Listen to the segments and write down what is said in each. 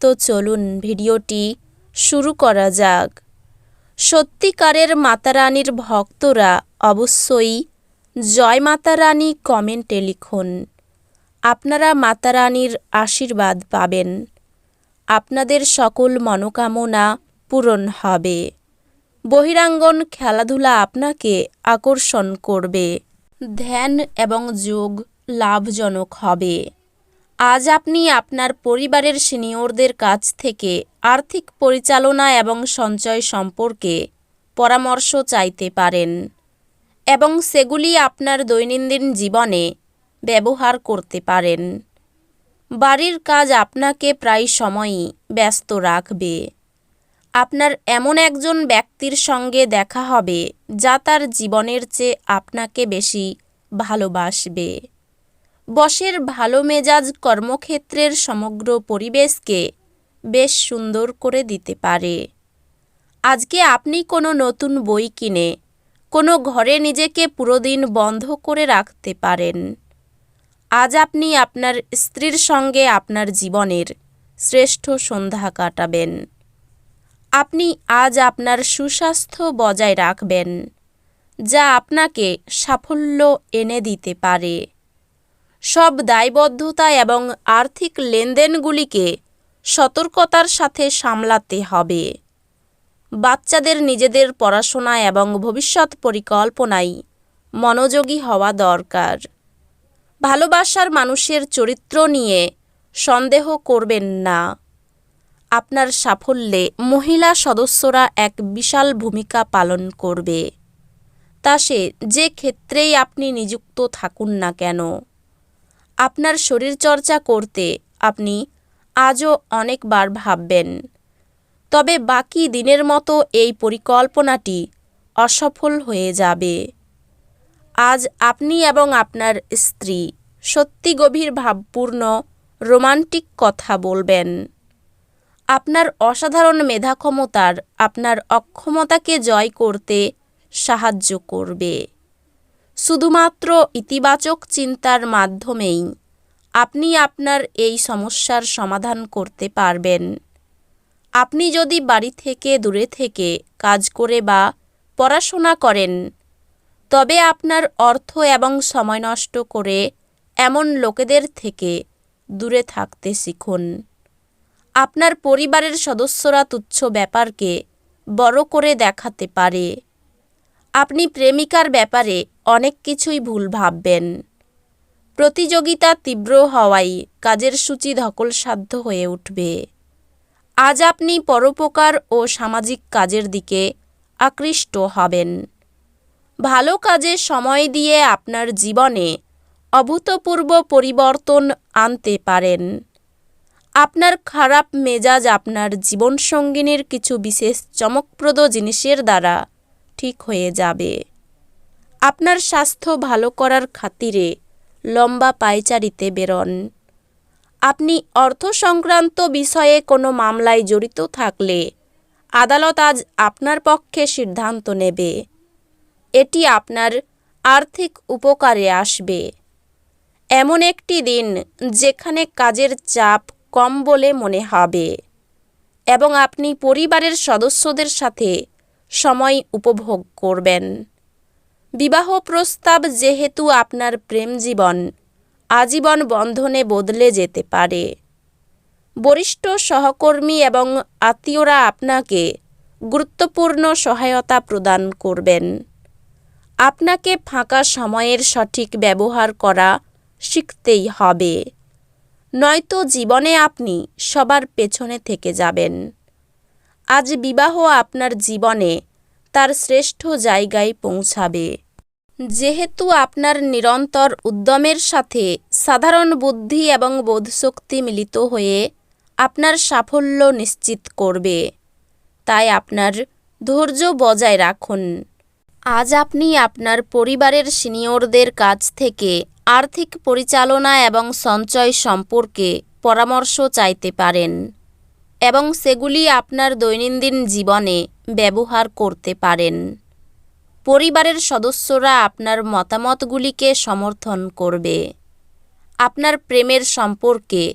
তো চলুন ভিডিওটি শুরু করা যাক। সত্যিকারের মাতারানীর ভক্তরা অবশ্যই জয় মাতারানী কমেন্টে লিখুন। আপনারা মাতারানীর আশীর্বাদ পাবেন। আপনাদের সকল মনোকামনা পূরণ হবে। বহিরাঙ্গন খেলাধুলা আপনাকে আকর্ষণ করবে। ধ্যান এবং যোগ লাভজনক হবে। আজ আপনি আপনার পরিবারের সিনিয়রদের কাছ থেকে আর্থিক পরিচালনা এবং সঞ্চয় সম্পর্কে পরামর্শ চাইতে পারেন এবং সেগুলি আপনার দৈনন্দিন জীবনে ব্যবহার করতে পারেন। বাড়ির কাজ আপনাকে প্রায় সময়ই ব্যস্ত রাখবে। আপনার এমন একজন ব্যক্তির সঙ্গে দেখা হবে যা তার জীবনের চেয়ে আপনাকে বেশি ভালোবাসবে। বসের ভালো মেজাজ কর্মক্ষেত্রের সমগ্র পরিবেশকে বেশ সুন্দর করে দিতে পারে। আজকে আপনি কোনো নতুন বই কিনে কোনো ঘরে নিজেকে পুরো দিন বন্ধ করে রাখতে পারেন। আজ আপনি আপনার স্ত্রীর সঙ্গে আপনার জীবনের শ্রেষ্ঠ সন্ধ্যা কাটাবেন। আপনি আজ আপনার সুস্বাস্থ্য বজায় রাখবেন, যা আপনাকে সাফল্য এনে দিতে পারে। সব দায়বদ্ধতা এবং আর্থিক লেনদেনগুলিকে সতর্কতার সাথে সামলাতে হবে। বাচ্চাদের নিজেদের পড়াশোনা এবং ভবিষ্যৎ পরিকল্পনায় মনোযোগী হওয়া দরকার। ভালোবাসার মানুষের চরিত্র নিয়ে সন্দেহ করবেন না। আপনার সাফল্যে মহিলা সদস্যরা এক বিশাল ভূমিকা পালন করবে। তা সে যে ক্ষেত্রেই আপনি নিযুক্ত থাকুন না কেন। আপনার শরীরচর্চা করতে আপনি আজও অনেকবার ভাববেন। তবে বাকি দিনের মতো এই পরিকল্পনাটি অসফল হয়ে যাবে। আজ আপনি এবং আপনার স্ত্রী সত্যি গভীর ভাবপূর্ণ, রোমান্টিক কথা বলবেন। আপনার অসাধারণ মেধাক্ষমতার আপনার অক্ষমতাকে জয় করতে সাহায্য করবে। শুধুমাত্র ইতিবাচক চিন্তার মাধ্যমেই আপনি আপনার এই সমস্যার সমাধান করতে পারবেন। আপনি যদি বাড়ি থেকে দূরে থেকে কাজ করে বা পড়াশোনা করেন, তবে আপনার অর্থ এবং সময় নষ্ট করে এমন লোকেদের থেকে দূরে থাকতে শিখুন। আপনার পরিবারের সদস্যরা তুচ্ছ ব্যাপারকে বড় করে দেখাতে পারে। আপনি প্রেমিকার ব্যাপারে অনেক কিছুই ভুল ভাববেন। প্রতিযোগিতা তীব্র হওয়ায় কাজের সূচি ধকলসাধ্য হয়ে উঠবে। আজ আপনি পরোপকার ও সামাজিক কাজের দিকে আকৃষ্ট হবেন। ভালো কাজে সময় দিয়ে আপনার জীবনে অভূতপূর্ব পরিবর্তন আনতে পারেন। আপনার খারাপ মেজাজ আপনার জীবনসঙ্গিনীর কিছু বিশেষ চমকপ্রদ জিনিসের দ্বারা ঠিক হয়ে যাবে। আপনার স্বাস্থ্য ভালো করার খাতিরে লম্বা পায়চারিতে বেরোন। আপনি অর্থ সংক্রান্ত বিষয়ে কোনো মামলায় জড়িত থাকলে আদালত আজ আপনার পক্ষে সিদ্ধান্ত নেবে। এটি আপনার আর্থিক উপকারে আসবে। এমন একটি দিন যেখানে কাজের চাপ কম বলে মনে হবে এবং আপনি পরিবারের সদস্যদের সাথে সময় উপভোগ করবেন। বিবাহ প্রস্তাব যেহেতু আপনার প্রেম জীবন, আজীবন বন্ধনে বদলে যেতে পারে। বরিষ্ঠ সহকর্মী এবং আত্মীয়রা আপনাকে গুরুত্বপূর্ণ সহায়তা প্রদান করবেন। আপনাকে ফাঁকা সময়ের সঠিক ব্যবহার করা শিখতেই হবে। নয়তো জীবনে আপনি সবার পেছনে থেকে যাবেন। আজ বিবাহ আপনার জীবনে তার শ্রেষ্ঠ জায়গায় পৌঁছাবে। যেহেতু আপনার নিরন্তর উদ্যমের সাথে সাধারণ বুদ্ধি এবং বোধশক্তি মিলিত হয়ে আপনার সাফল্য নিশ্চিত করবে, তাই আপনার ধৈর্য বজায় রাখুন। আজ আপনি আপনার পরিবারের সিনিয়রদের কাছ থেকে আর্থিক পরিচালনা এবং সঞ্চয় সম্পর্কে পরামর্শ চাইতে পারেন। এবং সেগুলি আপনার দৈনন্দিন জীবনে ব্যবহার করতে পারেন। পরিবারের সদস্যরা আপনার মতামতগুলিকে সমর্থন করবে। আপনার প্রেমের সম্পর্কে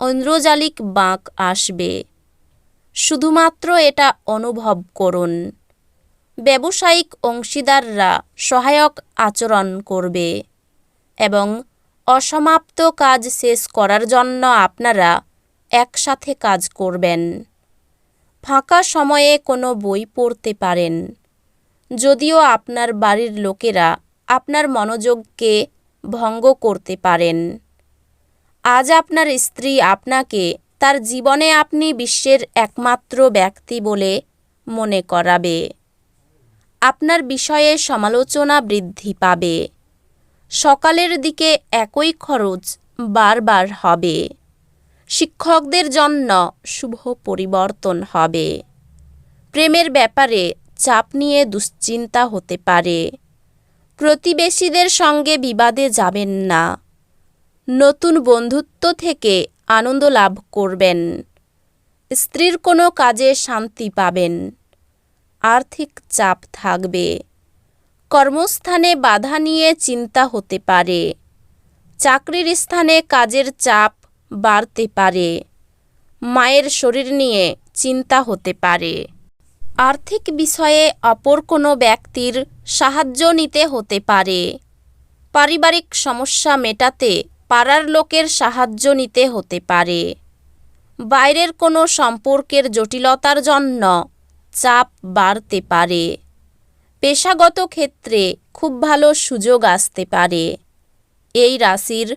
ঐন্দ্রজালিক বাঁক আসবে। শুধুমাত্র এটা অনুভব করুন। ব্যবসায়িক অংশীদাররা সহায়ক আচরণ করবে এবং অসমাপ্ত কাজ শেষ করার জন্য আপনারা একসাথে কাজ করবেন। ফাঁকা সময়ে কোনো বই পড়তে পারেন। যদিও আপনার বাড়ির লোকেরা আপনার মনোযোগকে ভঙ্গ করতে পারেন। আজ আপনার স্ত্রী আপনাকে তার জীবনে আপনি বিশ্বের একমাত্র ব্যক্তি বলে মনে করাবে। আপনার বিষয়ে সমালোচনা বৃদ্ধি পাবে। সকালের দিকে একই খরচ বারবার হবে। শিক্ষকদের জন্য শুভ পরিবর্তন হবে। প্রেমের ব্যাপারে চাপ নিয়ে দুশ্চিন্তা হতে পারে। প্রতিবেশীদের সঙ্গে বিবাদে যাবেন না। নতুন বন্ধুত্ব থেকে আনন্দ লাভ করবেন। স্ত্রীর কোনো কাজে শান্তি পাবেন। আর্থিক চাপ থাকবে। কর্মস্থানে বাধা নিয়ে চিন্তা হতে পারে। চাকরির স্থানে কাজের চাপ বাড়তে পারে। মায়ের শরীর নিয়ে চিন্তা হতে পারে। আর্থিক বিষয়ে অপর কোনো ব্যক্তির সাহায্য নিতে হতে পারে। পারিবারিক সমস্যা মেটাতে পাড়ার লোকের সাহায্য নিতে হতে পারে। বাইরের কোনো সম্পর্কের জটিলতার জন্য চাপ বাড়তে পারে। পেশাগত ক্ষেত্রে খুব ভালো সুযোগ আসতে পারে। এই রাশির